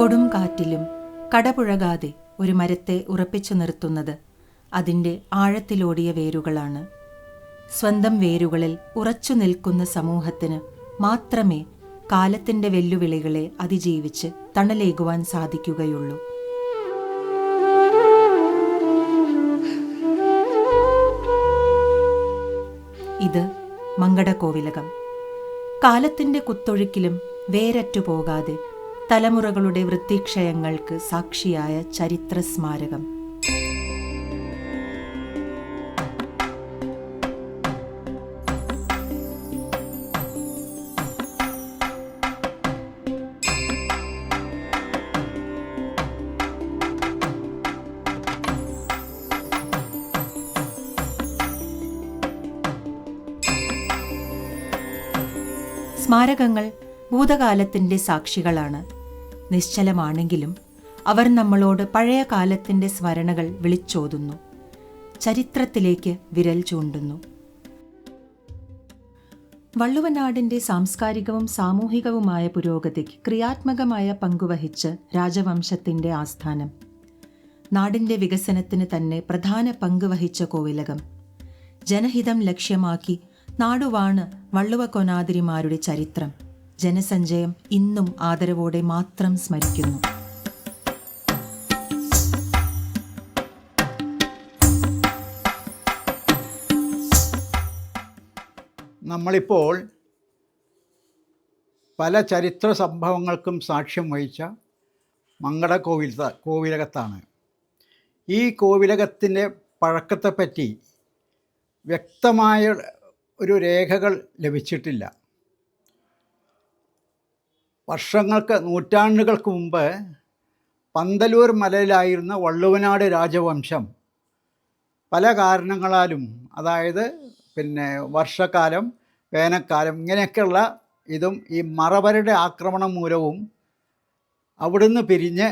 കൊടും കാറ്റിലും കടപുഴകാതെ ഒരു മരത്തെ ഉറപ്പിച്ചു നിർത്തുന്നത് അതിന്റെ ആഴത്തിലോടിയ വേരുകളാണ്. സ്വന്തം വേരുകളിൽ ഉറച്ചു നിൽക്കുന്ന സമൂഹത്തിന് മാത്രമേ കാലത്തിന്റെ വെല്ലുവിളികളെ അതിജീവിച്ച് തണലേകുവാൻ സാധിക്കുകയുള്ളൂ. ഇത് മങ്കടകോവിലകം. കാലത്തിന്റെ കുത്തൊഴുക്കിലും വേരറ്റു പോകാതെ തലമുറകളുടെ വൃത്തിക്ഷയങ്ങൾക്ക് സാക്ഷിയായ ചരിത്ര സ്മാരകം സ്മാരകങ്ങൾ ഭൂതകാലത്തിന്റെ സാക്ഷികളാണ്. നിശ്ചലമാണെങ്കിലും അവർ നമ്മളോട് പഴയ കാലത്തിന്റെ സ്മരണകൾ വിളിച്ചോതുന്നു. ചരിത്രത്തിലേക്ക് വിരൽ ചൂണ്ടുന്നു. വള്ളുവനാടിന്റെ സാംസ്കാരികവും സാമൂഹികവുമായ പുരോഗതിക്ക് ക്രിയാത്മകമായ പങ്കുവഹിച്ച് രാജവംശത്തിന്റെ ആസ്ഥാനം. നാടിന്റെ വികസനത്തിന് തന്നെ പ്രധാന പങ്ക് വഹിച്ച കോവിലകം. ജനഹിതം ലക്ഷ്യമാക്കി നാടുവാണ് വള്ളുവ കൊനാതിരിമാരുടെ ചരിത്രം. ജനസഞ്ചയം ഇന്നും ആദരവോടെ മാത്രം സ്മരിക്കുന്നു. നമ്മളിപ്പോൾ പല ചരിത്ര സംഭവങ്ങൾക്കും സാക്ഷ്യം വഹിച്ച മങ്കട കോവിൽ കോവിലകത്താണ്. ഈ കോവിലകത്തിന്റെ പഴക്കത്തെപ്പറ്റി വ്യക്തമായ ഒരു രേഖകൾ ലഭിച്ചിട്ടില്ല. വർഷങ്ങൾക്ക് നൂറ്റാണ്ടുകൾക്ക് മുമ്പ് പന്തലൂർ മലയിലായിരുന്ന വള്ളുവനാട് രാജവംശം പല കാരണങ്ങളാലും അതായത് പിന്നെ വർഷക്കാലം വേനൽക്കാലം ഇങ്ങനെയൊക്കെയുള്ള ഇതും ഈ മറവരുടെ ആക്രമണം മൂലവും അവിടുന്ന് പിരിഞ്ഞ്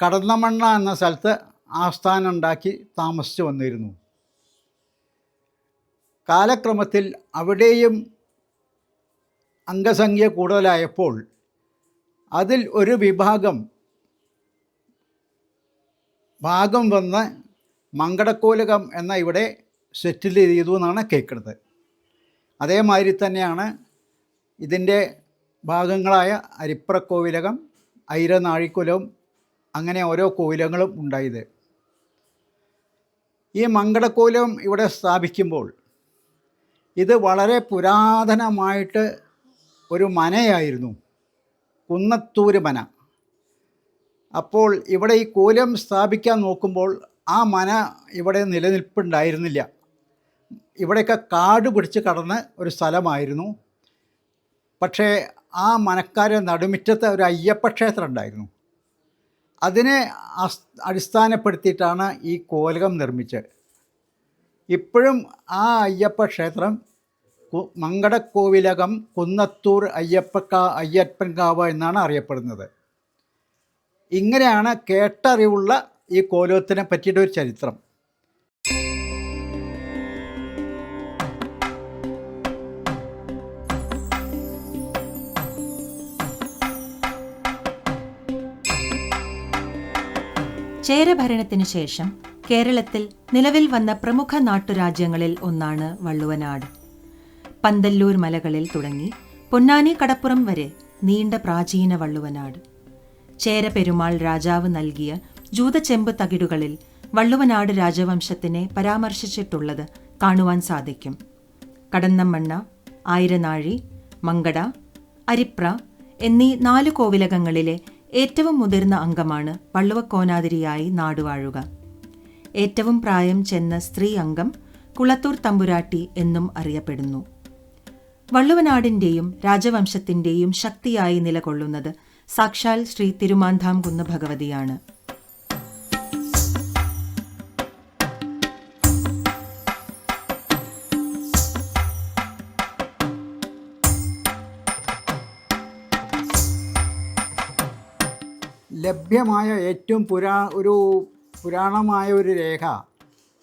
കടന്നമണ്ണ എന്ന സ്ഥലത്ത് ആസ്ഥാനം ഉണ്ടാക്കി താമസിച്ചു വന്നിരുന്നു. കാലക്രമത്തിൽ അവിടെയും അംഗസംഖ്യ കൂടുതലായപ്പോൾ അതിൽ ഒരു വിഭാഗം ഭാഗം വന്ന് മങ്കടക്കോലകം എന്ന ഇവിടെ സെറ്റിൽ ചെയ്തു എന്നാണ് കേൾക്കുന്നത്. അതേമാതിരി തന്നെയാണ് ഇതിന്റെ ഭാഗങ്ങളായ അരിപ്രക്കോവിലകം ഐരനാഴിക്കുലവും അങ്ങനെ ഓരോ കോവിലങ്ങളും ഉണ്ടായത്. ഈ മങ്കടക്കോലം ഇവിടെ സ്ഥാപിക്കുമ്പോൾ ഇത് വളരെ പുരാതനമായിട്ട് ഒരു മനയായിരുന്നു. കുന്നത്തൂര് മന അപ്പോൾ ഇവിടെ ഈ കോലം സ്ഥാപിക്കാൻ നോക്കുമ്പോൾ ആ മന ഇവിടെ നിലനിൽപ്പുണ്ടായിരുന്നില്ല. ഇവിടെയൊക്കെ കാട് പിടിച്ച് കടന്ന് ഒരു സ്ഥലമായിരുന്നു. പക്ഷേ ആ മനക്കാരെ നടുമിറ്റത്ത് ഒരു അയ്യപ്പ ക്ഷേത്രം ഉണ്ടായിരുന്നു അതിനെ അടിസ്ഥാനപ്പെടുത്തിയിട്ടാണ് ഈ കോലകം നിർമ്മിച്ചത്. ഇപ്പോഴും ആ അയ്യപ്പ ക്ഷേത്രം മങ്കടക്കോവിലകം കുന്നത്തൂർ അയ്യപ്പക്കാ അയ്യപ്പൻകാവ് എന്നാണ് അറിയപ്പെടുന്നത്. ഇങ്ങനെയാണ് കേട്ടറിവുള്ള ഈ കോലോത്തിനെ പറ്റിയിട്ട് ഒരു ചരിത്രം. ചേരഭരണത്തിനു ശേഷം കേരളത്തിൽ നിലവിൽ വന്ന പ്രമുഖ നാട്ടുരാജ്യങ്ങളിൽ ഒന്നാണ് വള്ളുവനാട്. പന്തല്ലൂർ മലകളിൽ തുടങ്ങി പൊന്നാനി കടപ്പുറം വരെ നീണ്ട പ്രാചീന വള്ളുവനാട്. ചേരപെരുമാൾ രാജാവ് നൽകിയ ജൂതചെമ്പ് തകിടുകളിൽ വള്ളുവനാട് രാജവംശത്തിനെ പരാമർശിച്ചിട്ടുള്ളത് കാണുവാൻ സാധിക്കും. കടന്നമ്മണ്ണ ആയിരനാഴി മങ്കട അരിപ്ര എന്നീ നാല് കോവിലകങ്ങളിലെ ഏറ്റവും മുതിർന്ന അംഗമാണ് വള്ളുവക്കോനാതിരിയായി നാടുവാഴുക. ഏറ്റവും പ്രായം ചെന്ന സ്ത്രീ അംഗം കുളത്തൂർ തമ്പുരാട്ടി എന്നും അറിയപ്പെടുന്നു. വള്ളുവനാടിന്റെയും രാജവംശത്തിന്റെയും ശക്തിയായി നിലകൊള്ളുന്നത് സാക്ഷാൽ ശ്രീ തിരുമാന്താംകുന്ന് ഭഗവതിയാണ്. ലഭ്യമായ ഏറ്റവും പുരാ ഒരു പുരാണമായ ഒരു രേഖ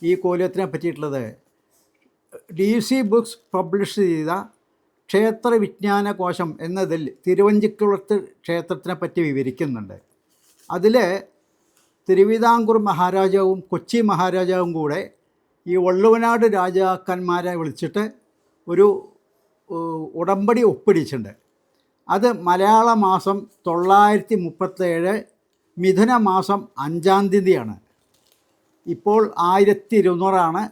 ഈ കോലത്തിനെ പറ്റിയിട്ടുള്ളത്. ഡി സി ബുക്സ് പബ്ലിഷ് ചെയ്ത ക്ഷേത്ര വിജ്ഞാന കോശം എന്നതിൽ തിരുവഞ്ചിക്കുളത്ത് ക്ഷേത്രത്തിനെ പറ്റി വിവരിക്കുന്നുണ്ട്. അതിൽ തിരുവിതാംകൂർ മഹാരാജാവും കൊച്ചി മഹാരാജാവും കൂടെ ഈ വള്ളുവനാട് രാജാക്കന്മാരെ വിളിച്ചിട്ട് ഒരു ഉടമ്പടി ഒപ്പിടിച്ചിട്ടുണ്ട്. അത് മലയാള മാസം തൊള്ളായിരത്തി മുപ്പത്തേഴ് മിഥുന മാസം അഞ്ചാം തീയതിയാണ്. ഇപ്പോൾ ആയിരത്തി ഇരുന്നൂറാണ്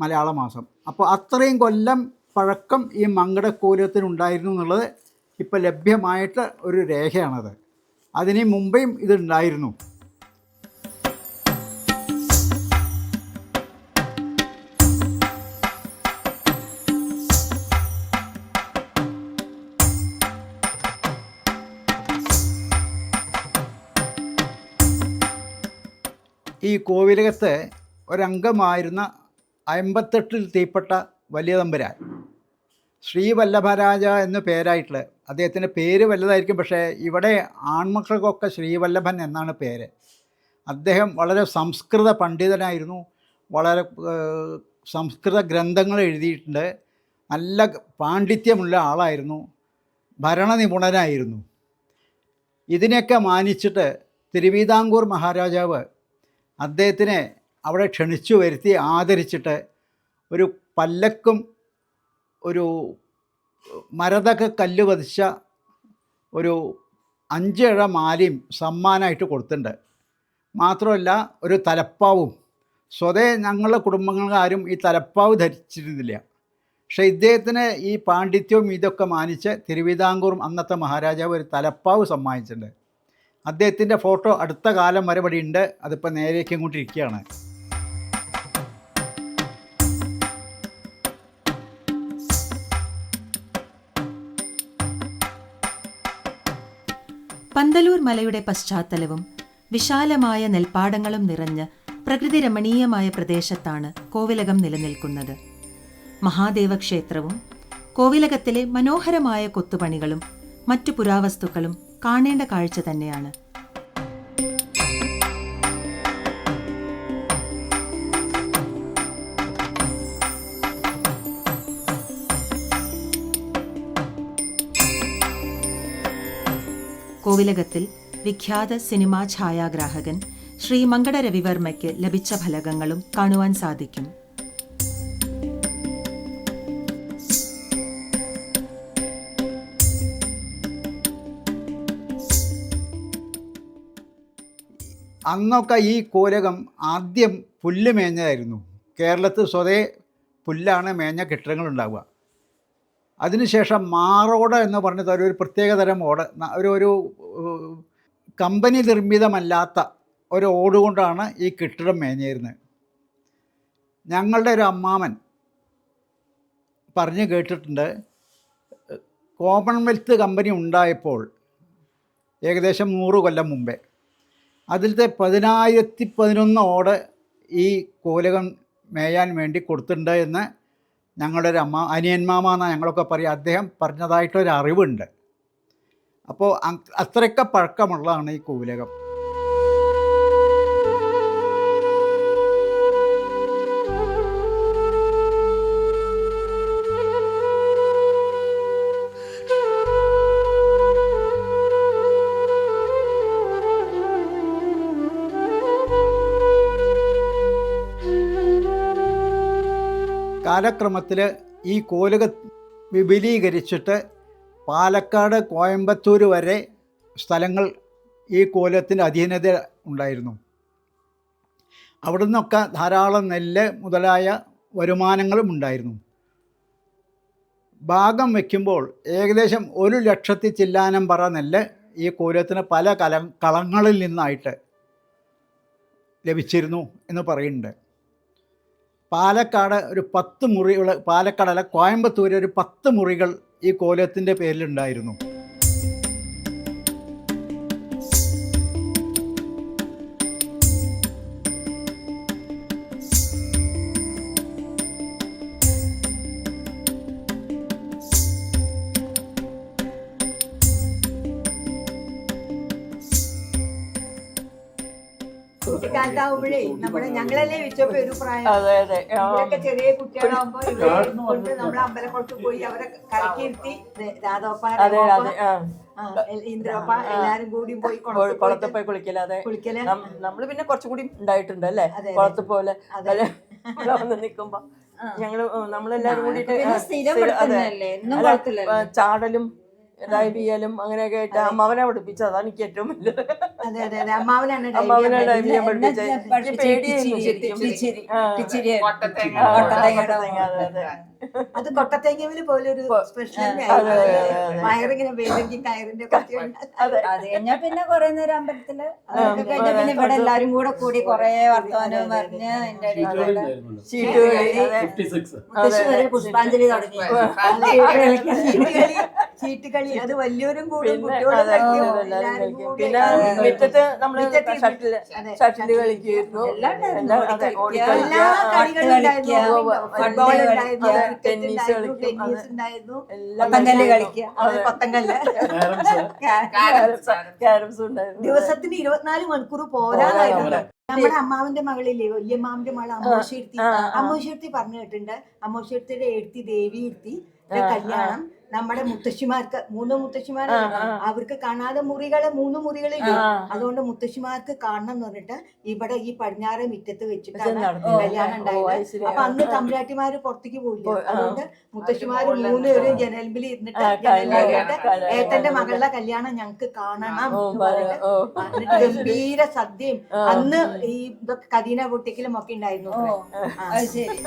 മലയാള മാസം. അപ്പോൾ അത്രയും കൊല്ലം പഴക്കം ഈ മങ്കടക്കോലത്തിനുണ്ടായിരുന്നു എന്നുള്ളത് ഇപ്പോൾ ലഭ്യമായിട്ട് ഒരു രേഖയാണത്. അതിന് മുമ്പേയും ഇതുണ്ടായിരുന്നു. ഈ കോവിലകത്ത് ഒരംഗമായിരുന്ന അമ്പത്തെട്ടിൽ തീപ്പെട്ട വലിയ തമ്പുരാൻ. ശ്രീവല്ലഭരാജ എന്ന് പേരായിട്ടുള്ള അദ്ദേഹത്തിന്റെ പേര് വലുതായിരിക്കും പക്ഷേ ഇവിടെ ആൺമക്കൾക്കൊക്കെ ശ്രീവല്ലഭൻ എന്നാണ് പേര്. അദ്ദേഹം വളരെ സംസ്കൃത പണ്ഡിതനായിരുന്നു വളരെ സംസ്കൃത ഗ്രന്ഥങ്ങൾ എഴുതിയിട്ടുണ്ട് നല്ല പാണ്ഡിത്യമുള്ള ആളായിരുന്നു ഭരണ നിപുണനായിരുന്നു ഇതിനെയൊക്കെ മാനിച്ചിട്ട് തിരുവിതാംകൂർ മഹാരാജാവ് അദ്ദേഹത്തിനെ അവിടെ ക്ഷണിച്ചു വരുത്തി ആദരിച്ചിട്ട് ഒരു പല്ലക്കും ഒരു മരതക കല്ല് പതിച്ച ഒരു അഞ്ചഴ മാലയും സമ്മാനമായിട്ട് കൊടുത്തിട്ടുണ്ട്. മാത്രമല്ല ഒരു തലപ്പാവും. സ്വതേ ഞങ്ങളുടെ കുടുംബങ്ങൾക്ക് ആരും ഈ തലപ്പാവ് ധരിച്ചിരുന്നില്ല. പക്ഷേ ഇദ്ദേഹത്തിന് ഈ പാണ്ഡിത്യവും ഇതൊക്കെ മാനിച്ച് തിരുവിതാംകൂറും അന്നത്തെ മഹാരാജാവ് ഒരു തലപ്പാവ് സമ്മാനിച്ചിട്ടുണ്ട്. അദ്ദേഹത്തിന്റെ ഫോട്ടോ അടുത്ത കാലം വരെ ഇവിടെ ഉണ്ട്. അതിപ്പോൾ നേരേക്ക് ഇങ്ങോട്ട് പന്തലൂർ മലയുടെ പശ്ചാത്തലവും വിശാലമായ നെൽപ്പാടങ്ങളും നിറഞ്ഞ് പ്രകൃതി രമണീയമായ പ്രദേശത്താണ് കോവിലകം നിലനിൽക്കുന്നത്. മഹാദേവക്ഷേത്രവും കോവിലകത്തിലെ മനോഹരമായ കൊത്തുപണികളും മറ്റു പുരാവസ്തുക്കളും കാണേണ്ട കാഴ്ച തന്നെയാണ്. കോവിലകത്തിൽ വിഖ്യാത സിനിമാ ഛായാഗ്രാഹകൻ ശ്രീ മങ്കട രവിവർമ്മയ്ക്ക് ലഭിച്ച ഫലകങ്ങളും കാണുവാൻ സാധിക്കും. അന്നൊക്കെ ഈ കോലകം ആദ്യം പുല്ല് മേഞ്ഞതായിരുന്നു. കേരളത്തിൽ സ്വതേ പുല്ലാണ് മേഞ്ഞ കെട്ടിടങ്ങളുണ്ടാവുക. അതിനുശേഷം മാറോട് എന്ന് പറഞ്ഞത് ഒരു പ്രത്യേകതരം ഓട് ഒരു ഒരു കമ്പനി നിർമ്മിതമല്ലാത്ത ഒരു ഓട് കൊണ്ടാണ് ഈ കെട്ടിടം മേഞ്ഞിരുന്നത്. ഞങ്ങളുടെ ഒരു അമ്മാമൻ പറഞ്ഞു കേട്ടിട്ടുണ്ട് കോമൺവെൽത്ത് കമ്പനി ഉണ്ടായപ്പോൾ ഏകദേശം നൂറ് കൊല്ലം മുമ്പേ അതിലത്തെ പതിനായിരത്തി പതിനൊന്ന് ഓട് ഈ കോലകം മേയാൻ വേണ്ടി കൊടുത്തിട്ടുണ്ട് എന്ന് ഞങ്ങളുടെ ഒരു അമ്മ അനിയന്മാമ എന്നാണ് ഞങ്ങളൊക്കെ പറയുക അദ്ദേഹം പറഞ്ഞതായിട്ടൊരു അറിവുണ്ട്. അപ്പോൾ അത്രയൊക്കെ പഴക്കമുള്ളതാണ് ഈ കൂലകം. കാലക്രമത്തിൽ ഈ കോലുക വിപുലീകരിച്ചിട്ട് പാലക്കാട് കോയമ്പത്തൂർ വരെ സ്ഥലങ്ങൾ ഈ കോലത്തിന്റെ അധീനത ഉണ്ടായിരുന്നു. അവിടെ നിന്നൊക്കെ ധാരാളം നെല്ല് മുതലായ വരുമാനങ്ങളും ഉണ്ടായിരുന്നു. ഭാഗം വയ്ക്കുമ്പോൾ ഏകദേശം ഒരു ലക്ഷത്തി ചില്ലാനം പറ നെല്ല് ഈ കോലത്തിന് പല കല കളങ്ങളിൽ നിന്നായിട്ട് ലഭിച്ചിരുന്നു എന്ന് പറയുന്നുണ്ട്. പാലക്കാട് ഒരു പത്ത് മുറികൾ പാലക്കാടല്ല കോയമ്പത്തൂർ ഒരു പത്ത് മുറികൾ ഈ കോലത്തിന്റെ പേരിലുണ്ടായിരുന്നു. കുട്ടിക്കാലത്താവുമ്പോഴേ നമ്മളെ ഞങ്ങളല്ലേ വെച്ചപ്പോ ഒരു പ്രായം. അതെ അതെ. ഇവരൊക്കെ ചെറിയ കുട്ടികളാകുമ്പോ ഇവരെ കൊണ്ട് നമ്മളെ അമ്പലക്കുളത്ത് പോയി അവരെ കരക്കിരുത്തി രാധോപ്പ അതെ അതെ ആ. ഇന്ദ്രപ്പ എല്ലാരും കൂടി പോയി കുളത്ത് പോയി കുളിക്കലാതെ നമ്മൾ പിന്നെ കുറച്ചുകൂടി ഉണ്ടായിട്ടുണ്ട് അല്ലേ. കുളത്ത് പോലെ വന്ന് നിക്കുമ്പോ. ഞങ്ങൾ നമ്മളെല്ലാരും കൂടിയിട്ട് ചാടലും ഡൈവ് ചെയ്യലും അങ്ങനെയൊക്കെ ആയിട്ട് അമ്മാവനെ പഠിപ്പിച്ചത് അതാണ് എനിക്ക് ഏറ്റവും വലുത് അതെ അതെ അതെ അമ്മാവനാണ് dive അമ്മാവനെ ചെയ്യാൻ ഡൈവ് ചെയ്യാൻ എന്നെ പഠിപ്പിച്ചത് എനിക്ക് പഠിപ്പിച്ച് പേടിയായിരുന്നു ശരിക്കും ആ. അതെ, അതെ. അത് കൊട്ടത്തേങ്ങൽ പോലൊരു. വയറിങ്ങനെ വേദനിക്കും കയറിന്റെ കുറച്ച് അതെ. അത് കഴിഞ്ഞാൽ പിന്നെ കുറെ നേരം അമ്പലത്തിൽ അതൊക്കെ ആ, പിന്നെ ഇവിടെ എല്ലാരും കൂടെ കൂടി കുറെ വർത്തമാനവും പറഞ്ഞ് പുഷ്പാഞ്ജലി തുടങ്ങി. ചീട്ടുകളി അത് വലിയവരും കൂടും പിന്നെ. മുറ്റത്ത് നമ്മൾ ഷട്ടിൽ ഷട്ടിൽ കളിക്കുമായിരുന്നു. എല്ലാ കളികളും ടെന്നീസ് കളിക്കും. ഉണ്ടായിരുന്നു. കളിക്കുക. ക്യാരംസ് ദിവസത്തിന് ഇരുപത്തിനാല് മണിക്കൂർ പോരാതായിരുന്നു. നമ്മുടെ അമ്മാവിന്റെ മകളില്ലേ വല്യമ്മാവിന്റെ മകൾ അമ്മോശിർത്തി അമ്മോശിർത്തി. പറഞ്ഞു കേട്ടിട്ടുണ്ട് അമ്മോശിർത്തിയുടെ എഴുത്തി ദേവി എഴുത്തി കല്യാണം. നമ്മുടെ മുത്തശ്ശിമാർക്ക് മൂന്ന് മുത്തശ്ശിമാർ. അവർക്ക് കാണാതെ മുറികൾ മൂന്ന് മുറികളില്ല. അതുകൊണ്ട് മുത്തശ്ശിമാർക്ക് കാണണം എന്ന് പറഞ്ഞിട്ട് ഇവിടെ ഈ പടിഞ്ഞാറ് മുറ്റത്ത് വെച്ചിട്ടാണ് കല്യാണം ഉണ്ടായത്. അപ്പൊ അന്ന് തമ്പുരാട്ടിമാര് പുറത്തേക്ക് പോയില്ല. പോയി, അതുകൊണ്ട് മുത്തശ്ശിമാര് മൂന്ന് ഒരു പേരും ജനൽബിൽ ഇരുന്നിട്ട് ആ, ജനലിൽ ഇരുന്നിട്ട് ഏട്ടന്റെ മകളുടെ കല്യാണം ഞങ്ങൾക്ക് കാണണം ഗംഭീര സദ്യയും. അന്ന് ഈ ഇതൊക്കെ കദീന പൊട്ടിക്കലും ഒക്കെ ഉണ്ടായിരുന്നു. ശരി.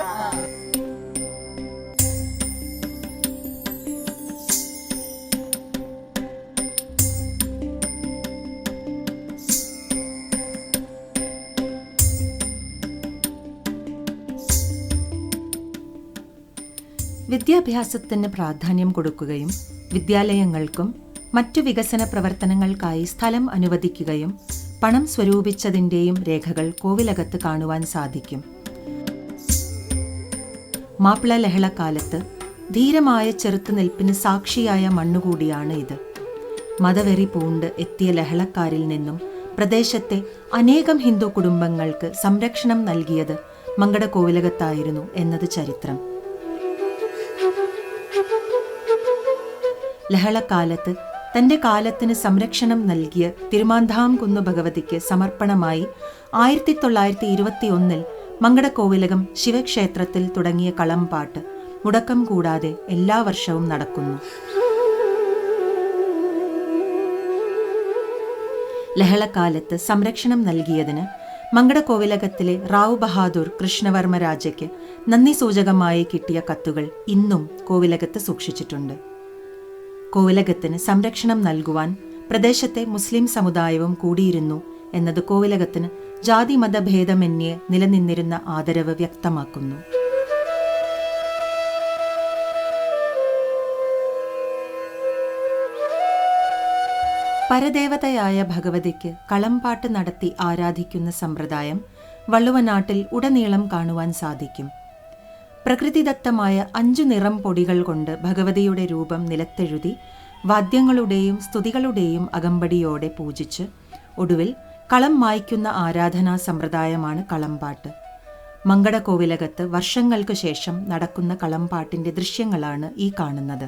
വിദ്യാഭ്യാസത്തിന് പ്രാധാന്യം കൊടുക്കുകയും വിദ്യാലയങ്ങൾക്കും മറ്റു വികസന പ്രവർത്തനങ്ങൾക്കായി സ്ഥലം അനുവദിക്കുകയും പണം സ്വരൂപിച്ചതിന്റെയും രേഖകൾ കോവിലകത്ത് കാണുവാൻ സാധിക്കും. മാപ്പിള ലഹളക്കാലത്ത് ധീരമായ ചെറുത്തുനിൽപ്പിന് സാക്ഷിയായ മണ്ണുകൂടിയാണ് ഇത്. മതവെറി പൂണ്ട് എത്തിയ ലഹളക്കാരിൽ നിന്നും പ്രദേശത്തെ അനേകം ഹിന്ദു കുടുംബങ്ങൾക്ക് സംരക്ഷണം നൽകിയത് മങ്കട കോവിലകത്തായിരുന്നു എന്നത് ചരിത്രം. ലഹളക്കാലത്ത് തന്റെ കാലത്തിന് സംരക്ഷണം നൽകിയ തിരുമാന്ധാംകുന്ന് ഭഗവതിക്ക് സമർപ്പണമായി ആയിരത്തി തൊള്ളായിരത്തി ഇരുപത്തിയൊന്നിൽ മങ്കടക്കോവിലകം ശിവക്ഷേത്രത്തിൽ തുടങ്ങിയ കളംപാട്ട് മുടക്കം കൂടാതെ എല്ലാ വർഷവും നടക്കുന്നു. ലഹളക്കാലത്ത് സംരക്ഷണം നൽകിയതിന് മങ്കടക്കോവിലകത്തിലെ റാവു ബഹാദൂർ കൃഷ്ണവർമ്മ രാജയ്ക്ക് നന്ദി സൂചകമായി കിട്ടിയ കത്തുകൾ ഇന്നും കോവിലകത്ത് സൂക്ഷിച്ചിട്ടുണ്ട്. കോവിലകത്തിന് സംരക്ഷണം നൽകുവാൻ പ്രദേശത്തെ മുസ്ലിം സമുദായവും കൂടിയിരുന്നു എന്നത് കോവിലകത്തിന് ജാതി മതഭേദമന്യേ നിലനിന്നിരുന്ന ആദരവ് വ്യക്തമാക്കുന്നു. പരദേവതയായ ഭഗവതിക്ക് കളംപാട്ട് നടത്തി ആരാധിക്കുന്ന സമ്പ്രദായം വള്ളുവനാട്ടിൽ ഉടനീളം കാണുവാൻ സാധിക്കും. പ്രകൃതിദത്തമായ അഞ്ചു നിറം പൊടികൾ കൊണ്ട് ഭഗവതിയുടെ രൂപം നിലത്തെഴുതി വാദ്യങ്ങളുടെയും സ്തുതികളുടെയും അകമ്പടിയോടെ പൂജിച്ച് ഒടുവിൽ കളം മായ്ക്കുന്ന ആരാധനാ സമ്പ്രദായമാണ് കളംപാട്ട്. മങ്കടകോവിലകത്ത് വർഷങ്ങൾക്ക് ശേഷം നടക്കുന്ന കളംപാട്ടിന്റെ ദൃശ്യങ്ങളാണ് ഈ കാണുന്നത്.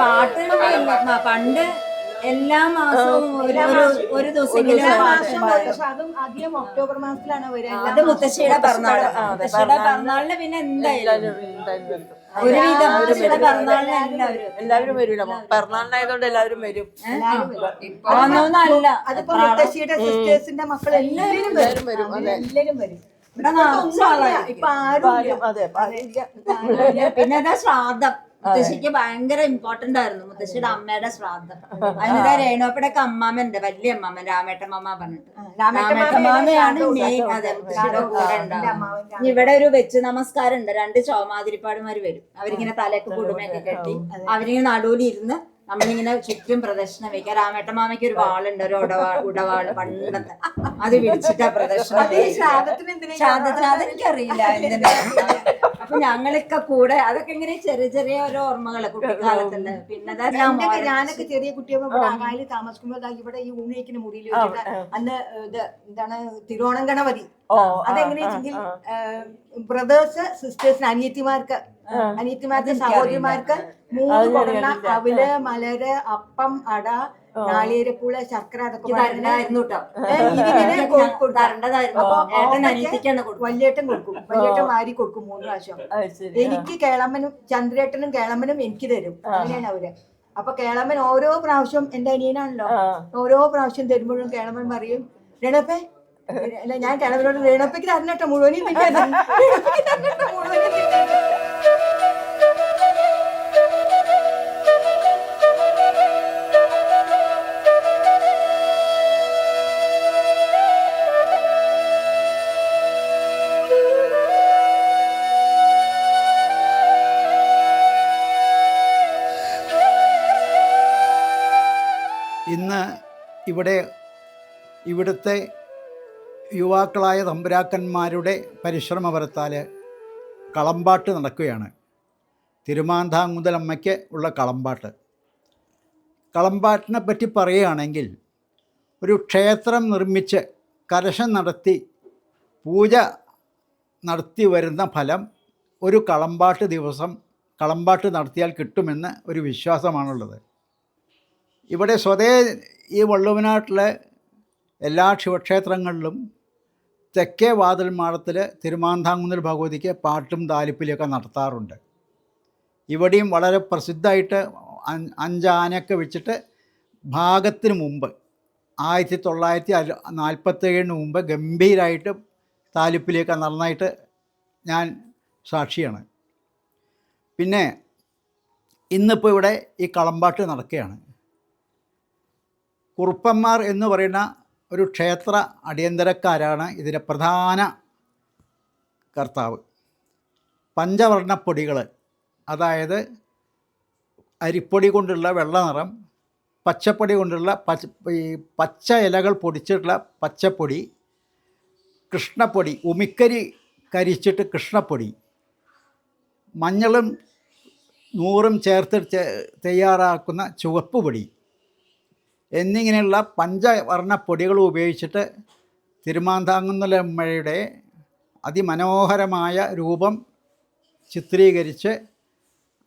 പാട്ടുകളില്ല പണ്ട് എല്ലാ മാസവും ഒരു ഒരു- ഒരു ദിവസമെങ്കിലും മാസം അതും അധികം ഒക്ടോബർ മാസത്തിലാണ് വരിക. എല്ലാ അത് മുത്തശ്ശിയുടെ പിറന്നാൾ. ആ, അതെ, മുത്തശ്ശിയുടെ പിറന്നാളിന് പിന്നെ എന്തായാലും. എല്ലാവരും. ഒരുവിധം എല്ലാവരും മുത്തശ്ശിയുടെ വരും. പിറന്നാളിന് എല്ലാവരും എല്ലാവരും വരില്ല പിറന്നാളിനായതുകൊണ്ട് എല്ലാവരും വരും. ഇപ്പൊ ഒന്നൊന്നല്ല. അതിപ്പോ മുത്തശ്ശിയുടെ സിസ്റ്റേഴ്സിന്റെ മക്കൾ എല്ലാവരും എല്ലാവരും വരും, വരും. അതെ. എല്ലാവരും വരും. ഇവിടെ നിറച്ച് ആളായിരിക്കും. ഇപ്പൊ ആരും ഇല്ല. അതെ. പിന്നെ ശ്രാദ്ധം? മുത്തശ്ശിക്ക് ഭയങ്കര ഇമ്പോർട്ടന്റ് ആയിരുന്നു മുത്തശ്ശിയുടെ അമ്മയുടെ ശ്രാദ്ധം. അതിനിടെ രേണുപ്പടൊക്കെ അമ്മാമ്മന്റെ വലിയ അമ്മാമ്മൻ രാമേട്ടമ്മ പറഞ്ഞിട്ട്. രാമേട്ടമ്മാമയാണ് മെയിൻ അതെ മുത്തശ്ശിയുടെ കൂടെ ഉണ്ടാവും. ഇവിടെ ഒരു വെച്ച് നമസ്കാരം ഉണ്ട് രണ്ട് ചോമാതിരിപ്പാടുമാര് വരും. അവരിങ്ങനെ തലയൊക്കെ കുടുമയൊക്കെ കെട്ടി അവരിങ്ങനെ നടുവിൽ ഇരുന്ന് നമ്മളിങ്ങനെ ചുറ്റും പ്രദക്ഷിണം വെക്കുക. രാമേട്ടമാമയ്ക്ക് ഒരു വാളുണ്ട് ഒരു ഉടവാൾ ഉടവാൾ പണ്ടത്തെ. അത് വിളിച്ചിട്ടാ പ്രദക്ഷിണം എന്തിനാ ഈ ശ്രാദ്ധത്തിന് അതെനിക്കറിയില്ല അപ്പൊ ഞങ്ങളൊക്കെ കൂടെ അതൊക്കെ ഇങ്ങനെ ചെറിയ ചെറിയ ഓരോ ഓർമ്മകൾ കുട്ടിക്കാലത്തുണ്ട് പിന്നെ ഞാനൊക്കെ ചെറിയ കുട്ടിയാകുമ്പോ ഇവിടെ അകാലിൽ താമസിക്കുമ്പോൾ ഇവിടെ ഈ ഊണിയേക്കിന് മുറിയിൽ വെച്ചിട്ട് അന്ന് ഇത് എന്താണ് തിരുവോണം ഗണപതി. അതെങ്ങനെയാണെങ്കിൽ ബ്രദേഴ്സ് സിസ്റ്റേഴ്സിന് അനിയത്തിമാർക്ക് അനിയത്തിമാർക്ക് സഹോദരിമാർക്ക് മൂന്ന് കൊടന്ന അവൽ മലര് അപ്പം അട നാളികേരപ്പൂൾ ശർക്കര അതൊക്കെ വല്യേട്ടൻ കൊടുക്കും. വല്യേട്ടൻ വാരി കൊടുക്കും മൂന്ന് പ്രാവശ്യം. എനിക്ക് കേളമ്മനും ചന്ദ്രേട്ടനും കേളമ്മനും എനിക്ക് തരും. അങ്ങനെയാണ് അവർ. അപ്പൊ കേളമ്മൻ ഓരോ പ്രാവശ്യം എന്റെ അനിയനാണല്ലോ. ഓരോ പ്രാവശ്യം തരുമ്പോഴും കേളമ്മൻ പറയും രണപ്പേ അല്ല ഞാൻ കേളമ്മനോട് രണപ്പയ്ക്ക് തരണട്ടോ മുഴുവനും തരണട്ടോ മുഴുവനും ഇവിടെ ഇവിടുത്തെ യുവാക്കളായ തമ്പുരാക്കന്മാരുടെ പരിശ്രമപരത്താൽ കളമ്പാട്ട് നടക്കുകയാണ്. തിരുമാന്താങ്കുതലമ്മയ്ക്ക് ഉള്ള കളമ്പാട്ട്. കളമ്പാട്ടിനെ പറ്റി പറയുകയാണെങ്കിൽ ഒരു ക്ഷേത്രം നിർമ്മിച്ച് കലശം നടത്തി പൂജ നടത്തി വരുന്ന ഫലം ഒരു കളമ്പാട്ട് ദിവസം കളമ്പാട്ട് നടത്തിയാൽ കിട്ടുമെന്ന് ഒരു വിശ്വാസമാണുള്ളത്. ഇവിടെ സ്വതേ ഈ വള്ളുവനാട്ടിലെ എല്ലാ ശിവക്ഷേത്രങ്ങളിലും തെക്കേ വാതിൽ മാടത്തിൽ തിരുമാന്താങ്കുന്നിൽ ഭഗവതിക്ക് പാട്ടും താലിപ്പിലൊക്കെ നടത്താറുണ്ട്. ഇവിടെയും വളരെ പ്രസിദ്ധമായിട്ട് അഞ്ച് അഞ്ചാനയൊക്കെ വെച്ചിട്ട് ഭാഗത്തിന് മുമ്പ് ആയിരത്തി തൊള്ളായിരത്തി നാൽപ്പത്തേഴിന് മുമ്പ് ഗംഭീരമായിട്ട് താലിപ്പിലേക്ക് നന്നായിട്ട് ഞാൻ സാക്ഷിയാണ്. പിന്നെ ഇന്നിപ്പോൾ ഇവിടെ ഈ കളമ്പാട്ട് നടക്കുകയാണ്. കുറുപ്പന്മാർ എന്ന് പറയുന്ന ഒരു ക്ഷേത്ര അടിയന്തരക്കാരാണ് ഇതിന്റെ പ്രധാന കർത്താവ്. പഞ്ചവർണപ്പൊടികൾ അതായത് അരിപ്പൊടി കൊണ്ടുള്ള വെള്ള നിറം പച്ചപ്പൊടി കൊണ്ടുള്ള പച്ച ഈ പച്ച ഇലകൾ പൊടിച്ചിട്ടുള്ള പച്ചപ്പൊടി കൃഷ്ണപ്പൊടി ഉമിക്കരി കരിച്ചിട്ട് കൃഷ്ണപ്പൊടി മഞ്ഞളും നൂറും ചേർത്ത് തയ്യാറാക്കുന്ന ചുവപ്പ് പൊടി എന്നിങ്ങനെയുള്ള പഞ്ചവർണ പൊടികൾ ഉപയോഗിച്ചിട്ട് തിരുമാന്താങ്കുന്നലമ്മയുടെ അതിമനോഹരമായ രൂപം ചിത്രീകരിച്ച്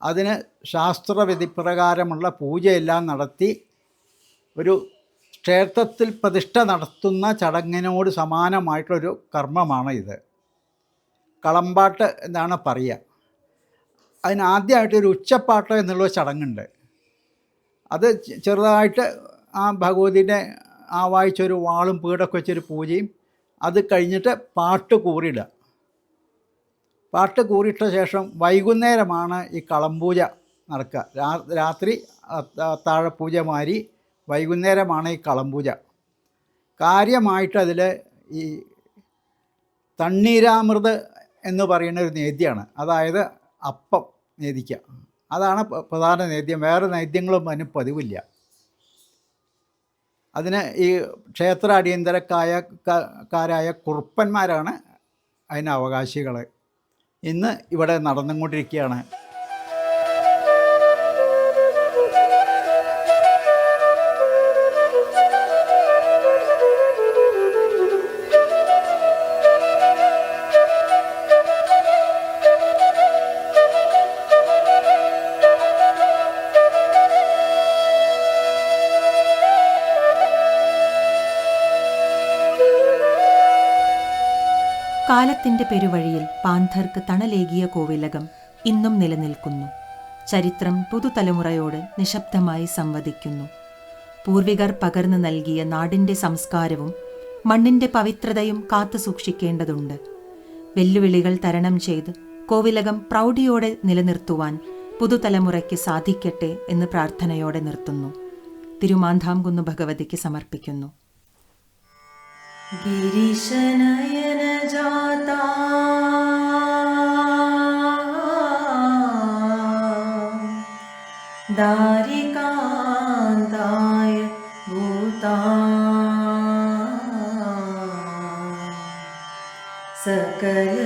അതിന് ശാസ്ത്രവിധി പ്രകാരമുള്ള പൂജയെല്ലാം നടത്തി ഒരു ക്ഷേത്രത്തിൽ പ്രതിഷ്ഠ നടത്തുന്ന ചടങ്ങിനോട് സമാനമായിട്ടുള്ളൊരു കർമ്മമാണ് ഇത്. കളമ്പാട്ട് എന്നാണ് പറയുക. അതിനാദ്യമായിട്ട് ഒരു ഉച്ചപ്പാട്ട് എന്നുള്ള ചടങ്ങുണ്ട്. അത് ചെറുതായിട്ട് ആ ഭഗവതിന്റെ ആ വായിച്ചൊരു വാളും പീടൊക്കെ വെച്ചൊരു പൂജയും അത് കഴിഞ്ഞിട്ട് പാട്ട് കൂറിയിടുക. പാട്ട് കൂറിയിട്ട ശേഷം വൈകുന്നേരമാണ് ഈ കളംപൂജ നടക്കുക. രാ- രാത്രി താഴെപ്പൂജ മാറി വൈകുന്നേരമാണ് ഈ കളംപൂജ. കാര്യമായിട്ട് അതിൽ ഈ തണ്ണീരാമൃത് എന്ന് പറയുന്ന ഒരു നേദ്യമാണ്. അതായത് അപ്പം നേദിക്കുക. അതാണ് പ്രധാന നേദ്യം. വേറെ നേദ്യങ്ങളും അതിന് പതിവില്ല. അതിന് ഈ ക്ഷേത്ര അടിയന്തരക്കായ കാരായ കുറുപ്പന്മാരാണ് അതിന് അവകാശികൾ ഇന്ന് ഇവിടെ നടന്നുകൊണ്ടിരിക്കുകയാണ്. കാലത്തിന്റെ പെരുവഴിയിൽ പാന്ധർക്ക് തണലേകിയ കോവിലകം ഇന്നും നിലനിൽക്കുന്നു. ചരിത്രം പുതുതലമുറയോട് നിശബ്ദമായി സംവദിക്കുന്നു. പൂർവികർ പകർന്നു നൽകിയ നാടിന്റെ സംസ്കാരവും മണ്ണിന്റെ പവിത്രതയും കാത്തു സൂക്ഷിക്കേണ്ടതുണ്ട്. വെല്ലുവിളികൾ തരണം ചെയ്ത് കോവിലകം പ്രൗഢിയോടെ നിലനിർത്തുവാൻ പുതുതലമുറയ്ക്ക് സാധിക്കട്ടെ എന്ന് പ്രാർത്ഥനയോടെ നിർത്തുന്നു. തിരുമാന്താംകുന്ന് ഭഗവതിക്ക് സമർപ്പിക്കുന്നു. गिरिशनयन जाता दारिकान्ताय भूता। सकलमुनिनघाङ्घ्रे